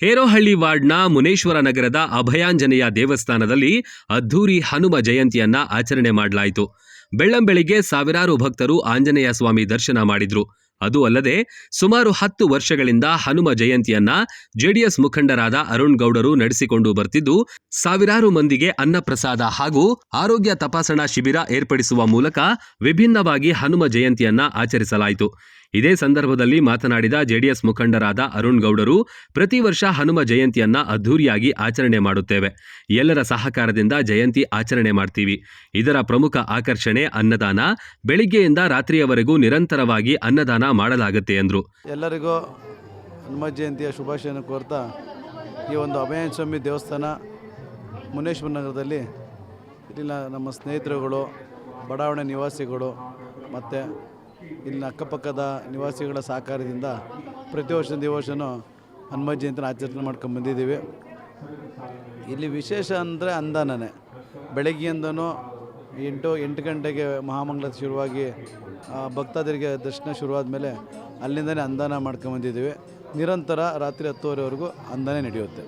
ಹೇರೋಹಳ್ಳಿ ವಾರ್ಡ್ನ ಮುನೇಶ್ವರ ನಗರದ ಅಭಯಾಂಜನೇಯ ದೇವಸ್ಥಾನದಲ್ಲಿ ಅದ್ಧೂರಿ ಹನುಮ ಜಯಂತಿಯನ್ನ ಆಚರಣೆ ಮಾಡಲಾಯಿತು. ಬೆಳ್ಳಂಬೆಳಿಗ್ಗೆ ಸಾವಿರಾರು ಭಕ್ತರು ಆಂಜನೇಯ ಸ್ವಾಮಿ ದರ್ಶನ ಮಾಡಿದ್ರು. ಅದು ಅಲ್ಲದೆ ಸುಮಾರು ಹತ್ತು ವರ್ಷಗಳಿಂದ ಹನುಮ ಜಯಂತಿಯನ್ನ ಜೆಡಿಎಸ್ ಮುಖಂಡರಾದ ಅರುಣ್ ಗೌಡರು ನಡೆಸಿಕೊಂಡು ಬರ್ತಿದ್ದು, ಸಾವಿರಾರು ಮಂದಿಗೆ ಅನ್ನಪ್ರಸಾದ ಹಾಗೂ ಆರೋಗ್ಯ ತಪಾಸಣಾ ಶಿಬಿರ ಏರ್ಪಡಿಸುವ ಮೂಲಕ ವಿಭಿನ್ನವಾಗಿ ಹನುಮ ಜಯಂತಿಯನ್ನ ಆಚರಿಸಲಾಯಿತು. ಇದೇ ಸಂದರ್ಭದಲ್ಲಿ ಮಾತನಾಡಿದ ಜೆಡಿಎಸ್ ಮುಖಂಡರಾದ ಅರುಣ್ ಗೌಡರು, ಪ್ರತಿ ವರ್ಷ ಹನುಮ ಜಯಂತಿಯನ್ನ ಅದ್ದೂರಿಯಾಗಿ ಆಚರಣೆ ಮಾಡುತ್ತೇವೆ. ಎಲ್ಲರ ಸಹಕಾರದಿಂದ ಜಯಂತಿ ಆಚರಣೆ ಮಾಡ್ತೀವಿ. ಇದರ ಪ್ರಮುಖ ಆಕರ್ಷಣೆ ಅನ್ನದಾನ. ಬೆಳಿಗ್ಗೆಯಿಂದ ರಾತ್ರಿಯವರೆಗೂ ನಿರಂತರವಾಗಿ ಅನ್ನದಾನ ಮಾಡಲಾಗುತ್ತೆ ಎಂದರು ಎಲ್ಲರಿಗೂ ಹನುಮ ಜಯಂತಿಯ ಶುಭಾಶಯನ ಕೋರ್ತಾ ಈ ಒಂದು ಅಭಯ ಸ್ವಾಮಿ ದೇವಸ್ಥಾನ ಮುನೇಶ್ವರ ನಗರದಲ್ಲಿ. ಇಲ್ಲಿನ ನಮ್ಮ ಸ್ನೇಹಿತರುಗಳು, ಬಡಾವಣೆ ನಿವಾಸಿಗಳು ಮತ್ತು ಇಲ್ಲಿನ ಅಕ್ಕಪಕ್ಕದ ನಿವಾಸಿಗಳ ಸಹಕಾರದಿಂದ ಪ್ರತಿ ವರ್ಷ ದಿವಸನೂ ಹನುಮ ಜಯಂತಿನ ಆಚರಣೆ ಮಾಡ್ಕೊಂಡು ಬಂದಿದ್ದೀವಿ. ಇಲ್ಲಿ ವಿಶೇಷ ಅಂದರೆ ಅಂದಾನನೇ. ಬೆಳಗ್ಗೆಯಿಂದನೂ ಎಂಟು ಎಂಟು ಗಂಟೆಗೆ ಮಹಾಮಂಗಳ ಶುರುವಾಗಿ ಭಕ್ತಾದರಿಗೆ ದರ್ಶನ ಶುರುವಾದ ಮೇಲೆ ಅಲ್ಲಿಂದನೇ ಅಂದಾನ ಮಾಡ್ಕೊಂಬಂದಿದ್ದೀವಿ ನಿರಂತರ ರಾತ್ರಿ ಹತ್ತುವರೆವರೆಗೂ ಅಂದಾನೆ ನಡೆಯುತ್ತೆ.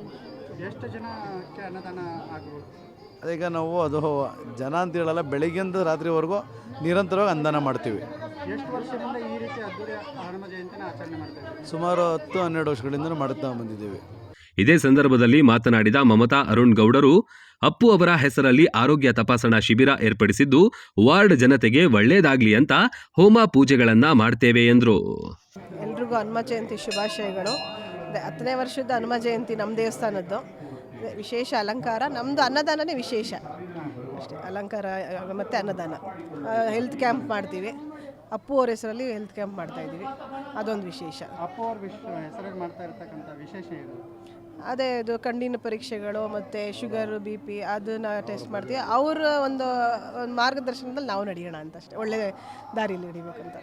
ಎಷ್ಟು ಜನಕ್ಕೆ ಅನ್ನದಾನ ಅದೀಗ ನಾವು ಅದು ಜನ ಅಂತ ಹೇಳಲ್ಲ ಬೆಳಗ್ಗೆಯಿಂದ ರಾತ್ರಿವರೆಗೂ ನಿರಂತರವಾಗಿ ಅಂದಾನ ಮಾಡ್ತೀವಿ. ಎಷ್ಟು ವರ್ಷದಿಂದ ಈ ರೀತಿ ಅದ್ದೂರಿ ಹನುಮ ಜಯಂತಿನ ಆಚರಣೆ ಮಾಡ್ತಾ ಇದ್ದೀವಿ ಸುಮಾರು ಹತ್ತು ಹನ್ನೆರಡು ವರ್ಷಗಳಿಂದ ಮಾಡುತ್ತಾ ಬಂದಿದ್ದೇವೆ. ಇದೇ ಸಂದರ್ಭದಲ್ಲಿ ಮಾತನಾಡಿದ ಮಮತಾ ಅರುಣ್ ಗೌಡರು ಅಪ್ಪು ಅವರ ಹೆಸರಲ್ಲಿ ಆರೋಗ್ಯ ತಪಾಸಣಾ ಶಿಬಿರ ಏರ್ಪಡಿಸಿದ್ದು ವಾರ್ಡ್ ಜನತೆಗೆ ಒಳ್ಳೆಯದಾಗ್ಲಿ ಅಂತ ಹೋಮ ಪೂಜೆಗಳನ್ನ ಮಾಡ್ತೇವೆ ಎಂದರು. ಎಲ್ರಿಗೂ ಹನುಮ ಜಯಂತಿ ಶುಭಾಶಯಗಳು. ಹತ್ತನೇ ವರ್ಷದ ಹನುಮ ಜಯಂತಿ ನಮ್ಮ ದೇವಸ್ಥಾನದ್ದು. ವಿಶೇಷ ಅಲಂಕಾರ ನಮ್ಮದು ಅನ್ನದಾನನೇ ವಿಶೇಷ. ಅಷ್ಟೇ ಅಲಂಕಾರ ಮತ್ತು ಅನ್ನದಾನ. ಹೆಲ್ತ್ ಕ್ಯಾಂಪ್ ಮಾಡ್ತೀವಿ. ಅಪ್ಪು ಅವ್ರ ಹೆಸರಲ್ಲಿ ಹೆಲ್ತ್ ಕ್ಯಾಂಪ್ ಮಾಡ್ತಾ ಇದ್ದೀವಿ. ಅದೊಂದು ವಿಶೇಷ. ಅಪ್ಪ ಅವ್ರ ಹೆಸರಲ್ಲಿ ಮಾಡ್ತಾ ಇರ್ತಕ್ಕಂಥ ವಿಶೇಷ ಏನು? ಅದೇ ಇದು ಕಣ್ಣಿನ ಪರೀಕ್ಷೆಗಳು ಮತ್ತು ಶುಗರು ಬಿ ಪಿ ಅದನ್ನ ಟೆಸ್ಟ್ ಮಾಡ್ತೀವಿ. ಅವರ ಒಂದು ಒಂದು ಮಾರ್ಗದರ್ಶನದಲ್ಲಿ ನಾವು ನಡೆಯೋಣ ಅಂತ ಅಷ್ಟೇ. ಒಳ್ಳೆ ದಾರಿಯಲ್ಲಿ ನಡಿಬೇಕಂತ.